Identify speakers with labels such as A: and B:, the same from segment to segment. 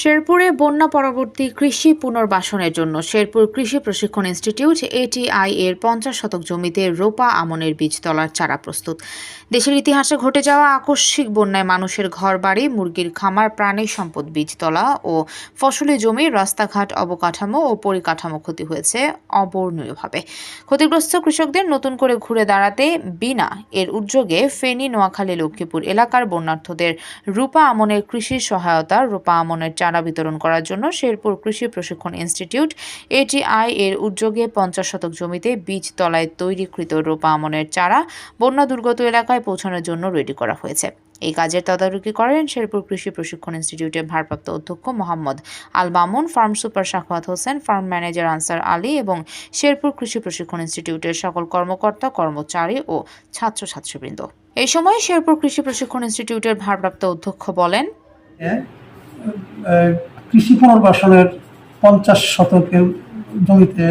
A: শেরপুরে বন্যা পরবর্তী কৃষি পুনর্বাসনের জন্য শেরপুর কৃষি প্রশিক্ষণ ইনস্টিটিউট, এটিআই এর পঞ্চাশ শতক জমিতে রোপা আমনের বীজতলার চারা প্রস্তুত। দেশের ইতিহাসে ঘটে যাওয়া আকস্মিক বন্যায় মানুষের ঘরবাড়ি, মুরগির খামার, প্রাণী সম্পদ বীজতলা ও ফসলি জমি, রাস্তাঘাট অবকাঠামো ও পরিকাঠামো ক্ষতি হয়েছে অবর্ণীয়ভাবে ক্ষতিগ্রস্ত কৃষকদের নতুন করে ঘুরে দাঁড়াতে বিনা এর উদ্যোগে ফেনী, নোয়াখালী, লক্ষ্মীপুর এলাকার বন্যার্থদের রূপা আমনের কৃষি সহায়তা, রূপা আমনের চারা বিতরণ করার জন্য শেরপুর কৃষি প্রশিক্ষণ ইনস্টিটিউট এটিআই এর উদ্যোগে পঞ্চাশ শতক জমিতে বীজ তলায় তৈরিকৃত রূপা আমনের চারা বন্যা দুর্গত এলাকায় পৌঁছানোর জন্য রেডি করা হয়েছে। এই কাজের তদারকি করেন শেরপুর কৃষি প্রশিক্ষণ ইনস্টিটিউটের ভারপ্রাপ্ত অধ্যক্ষ Mohammad Al Mamun farm super Shakhawat Hossain farm manager Ansar Ali এবং শেরপুর কৃষি প্রশিক্ষণ ইনস্টিটিউটের সকল কর্মকর্তা কর্মচারী ও ছাত্রছাত্রীবৃন্দ। এই সময় শেরপুর কৃষি প্রশিক্ষণ ইনস্টিটিউটের ভারপ্রাপ্ত অধ্যক্ষ বলেন
B: আহ, কৃষি পুনর্বাসনের পঞ্চাশ শতকের জমিতে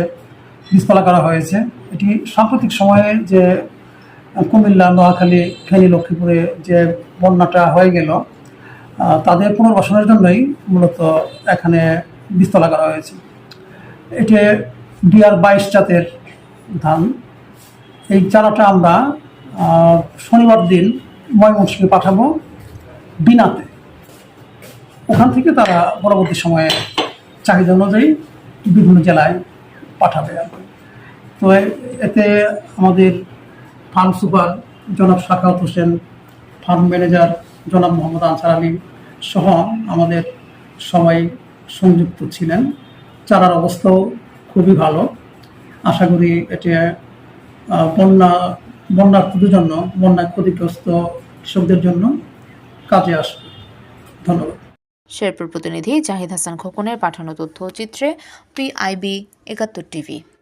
B: বীজতলা করা হয়েছে। এটি সাম্প্রতিক সময়ে যে কুমিল্লা, নোয়াখালী, ফেনী, লক্ষ্মীপুরে যে বন্যাটা হয়ে গেল তাদের পুনর্বাসনের জন্যই মূলত এখানে বীজতলা করা হয়েছে। এটি ডিআর বাইশ জাতের ধান। এই চারাটা আমরা শনিবার দিন ময়মনসিংহে পাঠাবো, বিনাতে। ওখান থেকে তারা পরবর্তী সময়ে চাহিদা অনুযায়ী বিভিন্ন জেলায় পাঠাবে আর তো এতে আমাদের ফার্ম সুপার জনাব শাখাওয়াত হোসেন, ফার্ম ম্যানেজার জনাব মোহাম্মদ আনসার আলী সহ আমাদের সবাই সংযুক্ত ছিলেন। চারার অবস্থাও খুবই ভালো। আশা করি এটি বন্যা বন্যার্থীদের জন্য, বন্যায় ক্ষতিগ্রস্ত কৃষকদের জন্য কাজে আসবে। ধন্যবাদ।
A: শেরপুর প্রতিনিধি জাহিদ হাসান খোকনের পাঠানো তথ্যচিত্রে পিআইবি একাত্তর টিভি।